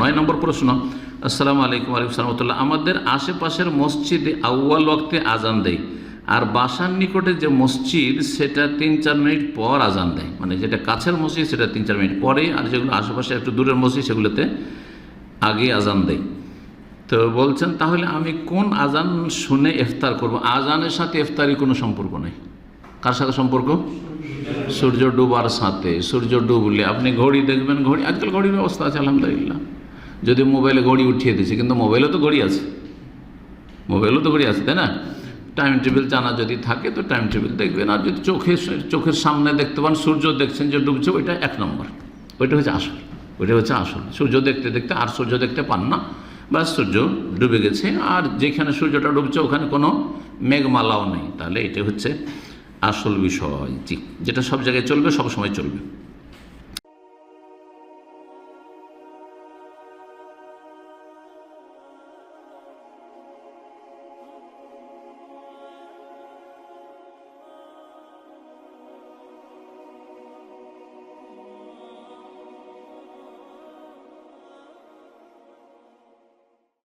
নয় নম্বর প্রশ্ন, আসসালামু আলাইকুম আলাইকুম সালামতুল্লাহ আমাদের আশেপাশের মসজিদে আউ্য়াল ওয়াক্তে আজান দেয়, আর বাসার নিকটে যে মসজিদ, সেটা তিন চার মিনিট পর আজান দেয়। মানে যেটা কাছের মসজিদ, সেটা তিন চার মিনিট পরে, আর যেগুলো আশেপাশে একটু দূরের মসজিদ, সেগুলোতে আগে আজান দেয়। তো বলছেন, তাহলে আমি কোন আজান শুনে ইফতার করব? আজানের সাথে ইফতারি কোনো সম্পর্ক নেই। কার সাথে সম্পর্ক? সূর্য ডুবার সাথে। সূর্য ডুবলে, আপনি ঘড়ি দেখবেন, ঘড়ি আজকাল ঘড়ির ব্যবস্থা আছে, আলহামদুলিল্লাহ। যদি মোবাইলে ঘড়ি উঠিয়ে দিয়েছে, কিন্তু মোবাইলও তো ঘড়ি আছে। মোবাইলও তো ঘড়ি আছে, তাই না? টাইম টেবিল জানা যদি থাকে, তো টাইম টেবিল দেখবেন। আর যদি চোখে চোখের সামনে দেখতে পান, সূর্য দেখছেন যে ডুবছে, ওইটা এক নম্বর। ওইটা হচ্ছে আসল। ওইটা হচ্ছে আসল। সূর্য দেখতে দেখতে, আর সূর্য দেখতে পান না। বা সূর্য ডুবে গেছে। আর যেখানে সূর্যটা ডুবছে, ওখানে কোনো মেঘমালাও নেই। তাহলে এটা হচ্ছে আসল বিষয়। যেটা সব জায়গায় চলবে, সব সময় চলবে।